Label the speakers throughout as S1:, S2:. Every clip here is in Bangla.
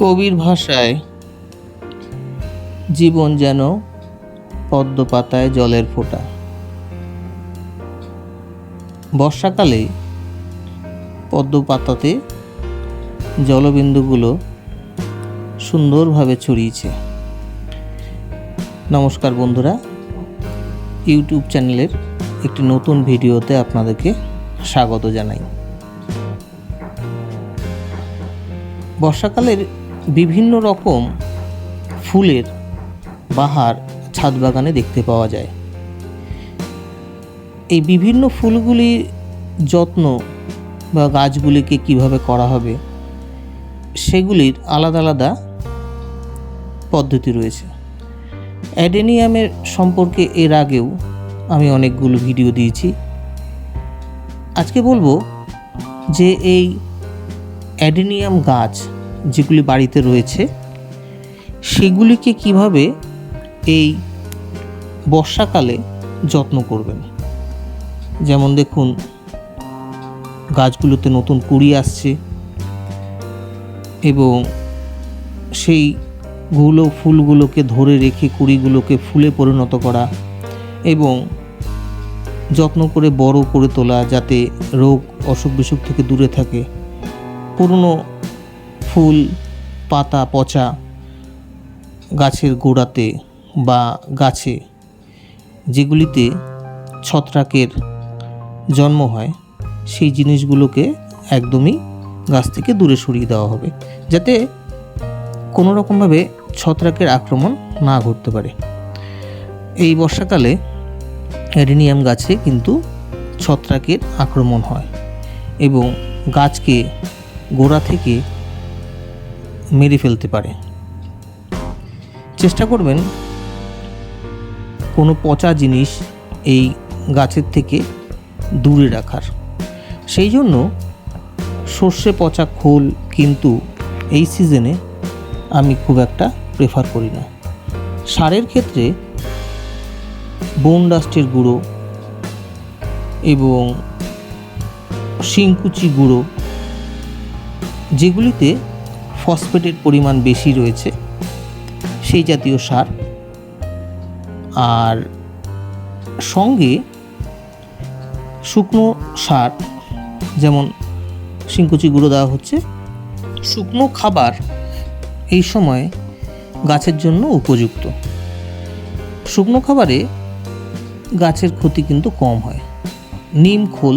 S1: কবির ভাষায় জীবন যেন পদ্ম পাতায় জলের ফোঁটা। বর্ষাকালে পদ্ম পাতাতে জলবিন্দুগুলো সুন্দরভাবে ছড়িয়েছে। নমস্কার বন্ধুরা, ইউটিউব চ্যানেলের একটি নতুন ভিডিওতে আপনাদেরকে স্বাগত জানাই। বর্ষাকালের বিভিন্ন রকম ফুলের বাহার ছাদ বাগানে দেখতে পাওয়া যায়। এই বিভিন্ন ফুলগুলির যত্ন বা গাছগুলিকে কীভাবে করা হবে, সেগুলির আলাদা আলাদা পদ্ধতি রয়েছে। অ্যাডেনিয়ামের সম্পর্কে এর আগেও আমি অনেকগুলো ভিডিও দিয়েছি। আজকে বলব যে এই অ্যাডেনিয়াম গাছ যেগুলি বাড়িতে রয়েছে, সেগুলিকে কীভাবে এই বর্ষাকালে যত্ন করবেন? যেমন দেখুন, গাছগুলোতে নতুন কুড়ি আসছে এবং সেই গুলো, ফুলগুলোকে ধরে রেখে কুড়িগুলোকে ফুলে পরিণত করা এবং যত্ন করে বড় করে তোলা যাতে রোগ অসুখ বিসুখ থেকে দূরে থাকে। পুরনো ফুল, পাতা পচা গাছের গোড়াতে বা গাছে, যেগুলিতে ছত্রাকের জন্ম হয়, সেই জিনিসগুলোকে একদমই গাছ থেকে দূরে সরিয়ে দেওয়া হবে, যাতে কোনো রকমভাবে ছত্রাকের আক্রমণ না ঘটতে পারে। এই বর্ষাকালে অ্যাডেনিয়াম গাছে কিন্তু ছত্রাকের আক্রমণ হয় এবং গাছকে গোড়া থেকে মেরে ফেলতে পারে। চেষ্টা করবেন কোনো পচা জিনিস এই গাছের থেকে দূরে রাখার। সেই জন্য সর্ষে পচা খোল কিন্তু এই সিজনে আমি খুব একটা প্রেফার করি না। সারের ক্ষেত্রে বোন ডাস্টের গুঁড়ো এবং শিংকুচি গুঁড়ো যেগুলিতে ফসফেটের পরিমাণ বেশি রয়েছে, সেই জাতীয় সার। আর সঙ্গে শুকনো সার, যেমন শিংকুচি গুঁড়ো দেওয়া হচ্ছে, শুকনো খাবার এই সময় গাছের জন্য উপযুক্ত। শুকনো খাবারে গাছের ক্ষতি কিন্তু কম হয়। নিম, খোল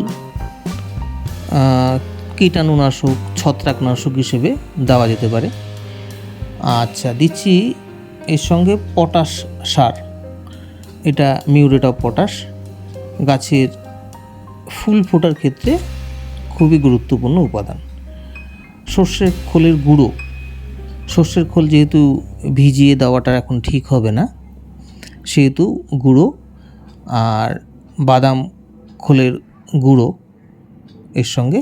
S1: কীটাণুনাশক ছত্রাকনাশক হিসেবে দেওয়া যেতে পারে। আচ্ছা দিচ্ছি এর সঙ্গে পটাশ সার। এটা মিউরেট অফ পটাশ। গাছের ফুল ফোটার ক্ষেত্রে খুবই গুরুত্বপূর্ণ উপাদান। সর্ষের খোলের গুঁড়ো। সর্ষের খোল যেহেতু ভিজিয়ে দেওয়াটা এখন ঠিক হবে না, সেহেতু গুঁড়ো আর বাদাম খোলের গুঁড়ো এর সঙ্গে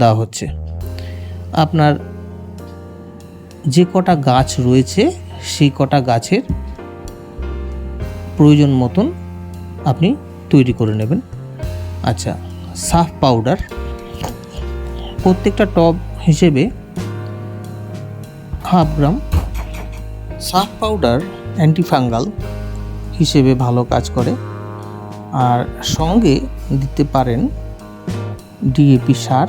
S1: দেওয়া হচ্ছে। আপনার যে কটা গাছ রয়েছে, সেই কটা গাছের প্রয়োজন মতন আপনি তৈরি করে নেবেন। আচ্ছা সাফ পাউডার। প্রত্যেকটা টব হিসেবে হাফ গ্রাম সাফ পাউডার অ্যান্টিফাঙ্গাল হিসেবে ভালো কাজ করে। আর সঙ্গে দিতে পারেন ডিএপি সার।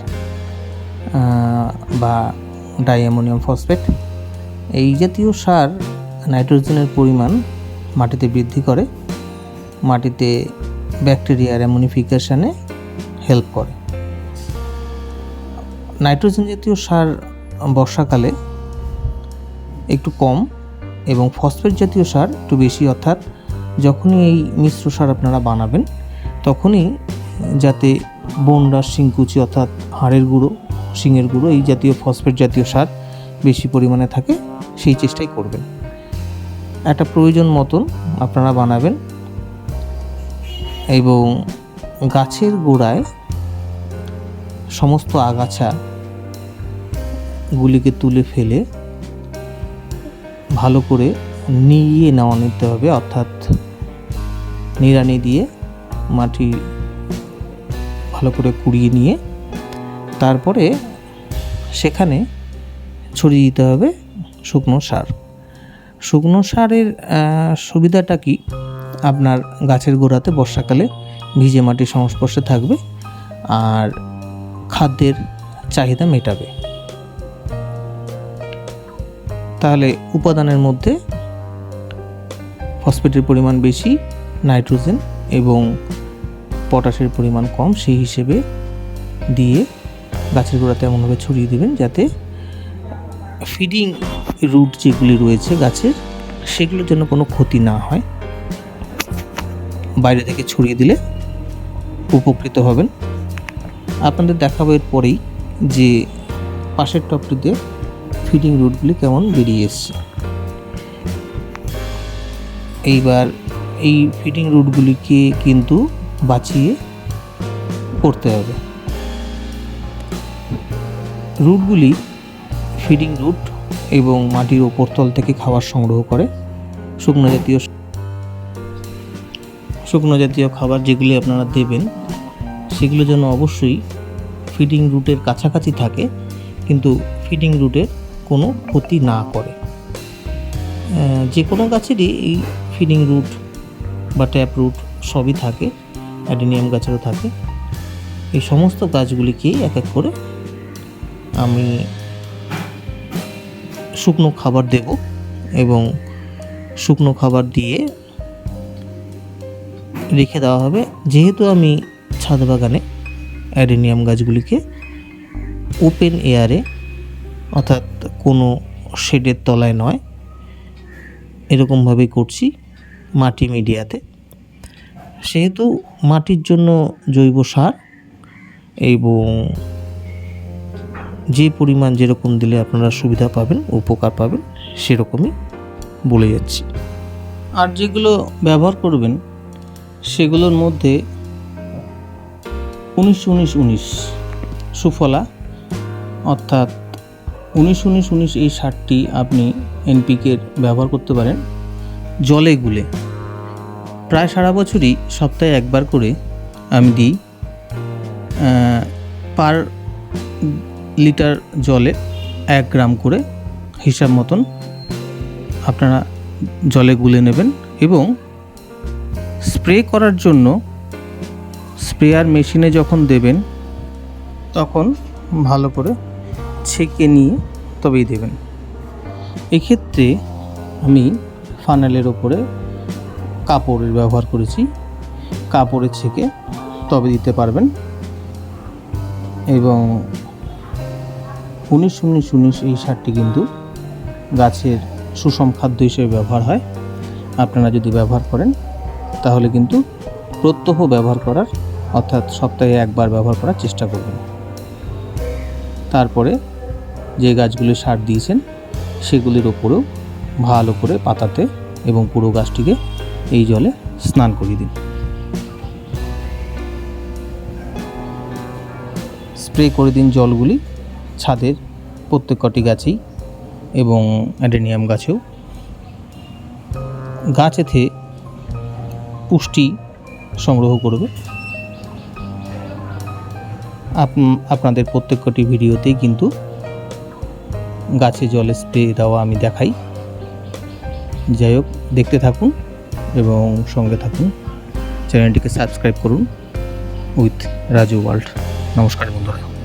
S1: বা ডাইঅ্যামোনিয়াম ফসফেট, এই জাতীয় সার নাইট্রোজেনের পরিমাণ মাটিতে বৃদ্ধি করে, মাটিতে ব্যাকটেরিয়ার অ্যামোনিফিকেশানে হেল্প করে। নাইট্রোজেন জাতীয় সার বর্ষাকালে একটু কম এবং ফসফেট জাতীয় সার একটু বেশি, অর্থাৎ যখনই এই মিশ্র সার আপনারা বানাবেন, তখনই যাতে বনডার শিংকুচি, অর্থাৎ হাড়ের গুঁড়ো শিঙের গুঁড়ো, এই জাতীয় ফসফেট জাতীয় সার বেশি পরিমাণে থাকে, সেই চেষ্টাই করবেন। একটা প্রয়োজন মতন আপনারা বানাবেন এবং গাছের গোড়ায় সমস্ত আগাছা গুলিকে তুলে ফেলে ভালো করে নিয়ে নেওয়া নিতে হবে, অর্থাৎ নিড়ানি দিয়ে মাটি ভালো করে কুড়িয়ে নিয়ে তারপরে সেখানে ছড়িয়ে দিতে হবে শুকনো সার। শুকনো সারের সুবিধাটা কি? আপনার গাছের গোড়াতে বর্ষাকালে ভিজে মাটির সংস্পর্শে থাকবে আর খাদ্যের চাহিদা মেটাবে। তাহলে উপাদানের মধ্যে ফসফেটের পরিমাণ বেশি, নাইট্রোজেন এবং পটাশের পরিমাণ কম, সেই হিসেবে দিয়ে গাছের গোড়াতে এমনভাবে ছড়িয়ে দেবেন যাতে ফিডিং রুট যেগুলি রয়েছে গাছের, সেগুলোর জন্য কোনো ক্ষতি না হয়। বাইরে থেকে ছড়িয়ে দিলে উপকৃত হবেন। আপনাদের দেখাবো এর পরেই যে পাশের টপটিতে ফিডিং রুটগুলি কেমন বেরিয়ে এসছে। এইবার এই ফিডিং রুটগুলিকে কিন্তু বাঁচিয়ে করতে হবে। রুটগুলি ফিডিং রুট এবং মাটির ওপর তল থেকে খাবার সংগ্রহ করে। শুকনো জাতীয় শুকনো জাতীয় খাবার যেগুলি আপনারা দেবেন, সেগুলো যেন অবশ্যই ফিডিং রুটের কাছাকাছি থাকে, কিন্তু ফিডিং রুটের কোনো ক্ষতি না করে। যে কোনো গাছেরই এই ফিডিং রুট বা ট্যাপ রুট সবই থাকে অ্যাডিনিয়াম গাছেরও থাকে। এই সমস্ত গাছগুলিকেই এক এক করে আমি শুকনো খাবার দেব এবং শুকনো খাবার দিয়ে রেখে দেওয়া হবে। যেহেতু আমি ছাদ বাগানে অ্যাডেনিয়াম গাছগুলিকে ওপেন এয়ারে, অর্থাৎ কোনো শেডের তলায় নয়, এরকমভাবেই করছি মাটি মিডিয়াতে। সেহেতু মাটির জন্য জৈব সার এবং যে পরিমাণ যেরকম দিলে আপনারা সুবিধা পাবেন, উপকার পাবেন, সেরকমই বলে যাচ্ছি। আর যেগুলো ব্যবহার করবেন, সেগুলোর মধ্যে উনিশ উনিশ উনিশ সুফলা, অর্থাৎ উনিশ উনিশ উনিশ এই সারটি আপনি এনপিকের ব্যবহার করতে পারেন। জলে গুলে। প্রায় সারা বছরই সপ্তাহে একবার করে আমি দিই পার লিটার জলে এক গ্রাম করে হিসাব মতন আপনারা জলে গুলে নেবেন এবং স্প্রে করার জন্য স্প্রেয়ার মেশিনে যখন দেবেন, তখন ভালো করে ছেঁকে নিয়ে তবেই দেবেন। এক্ষেত্রে আমি ফানেলের ওপরে কাপড়ের ব্যবহার করেছি। কাপড়ে ছেঁকে তবে দিতে পারবেন এবং উনিশ উনিশ উনিশ এই সারটি কিন্তু গাছের সুষম খাদ্য হিসেবে ব্যবহার হয়। আপনারা যদি ব্যবহার করেন, তাহলে কিন্তু প্রত্যহ ব্যবহার করার, অর্থাৎ সপ্তাহে একবার ব্যবহার করার চেষ্টা করবেন। তারপরে যে গাছগুলি সার দিয়েছেন, সেগুলির ওপরেও ভালো করে পাতাতে এবং পুরো গাছটিকে এই জলে স্নান করিয়ে দিন। স্প্রে করে দিন জলগুলি। ছাদের প্রত্যেক কটি গাছেই এবং অ্যাডেনিয়াম গাছেও। গাছ এতে পুষ্টি সংগ্রহ করবে। আপ- আপনাদের প্রত্যেক কটি ভিডিওতেই কিন্তু গাছে জলে স্প্রে দেওয়া আমি দেখাই। যাই হোক, দেখতে থাকুন এবং সঙ্গে থাকুন। চ্যানেলটিকে সাবস্ক্রাইব করুন উইথ রাজু ওয়ার্ল্ড। নমস্কার বন্ধুরা।